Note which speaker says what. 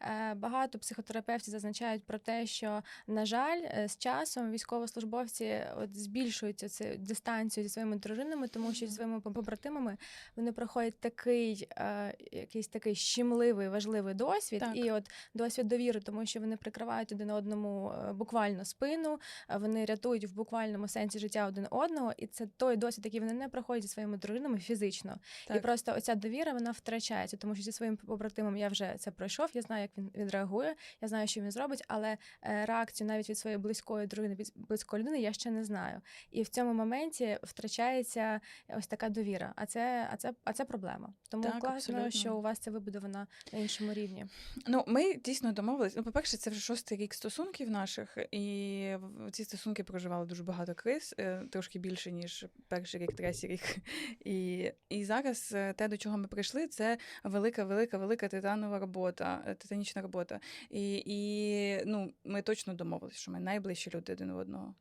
Speaker 1: е, багато психотерапевтів зазначають про те, що на жаль, е, з часом військовослужбовці от збільшують цю дистанцію зі своїми дружинами, тому що зі своїми побратимами вони проходять такий е, якийсь такий щемливий, важливий досвід,
Speaker 2: Так.
Speaker 1: і от досвід довіри, тому що вони прикривають один одному е, буквально спину, е, вони рятують в буквальному сенсі життя один одного, і це той досвід, який вони не проходять зі своїми дружинами фізично. І просто оця довіра вона втрачається, тому що зі своїм побратимом я вже це пройшов. Я знаю, як він відреагує, я знаю, що він зробить, але е, реакцію навіть від своєї близької дружини, від близької людини я ще не знаю. І в цьому моменті втрачається ось така довіра. А це, а це, а це проблема. Тому
Speaker 2: Так,
Speaker 1: класно,
Speaker 2: абсолютно.
Speaker 1: що у вас це вибудовано на іншому рівні.
Speaker 2: Ну, ми дійсно домовились. Ну, по-перше, це вже шостий рік стосунків наших, і ці стосунки проживали дуже багато криз, е, трошки більше, ніж перший рік, третій рік. І, і зараз е, те, до чого ми прийшли, це велика, велика, велика титанова робота, титанічна робота. І, і ну, ми точно домовилися, що ми найближчі люди один в одного.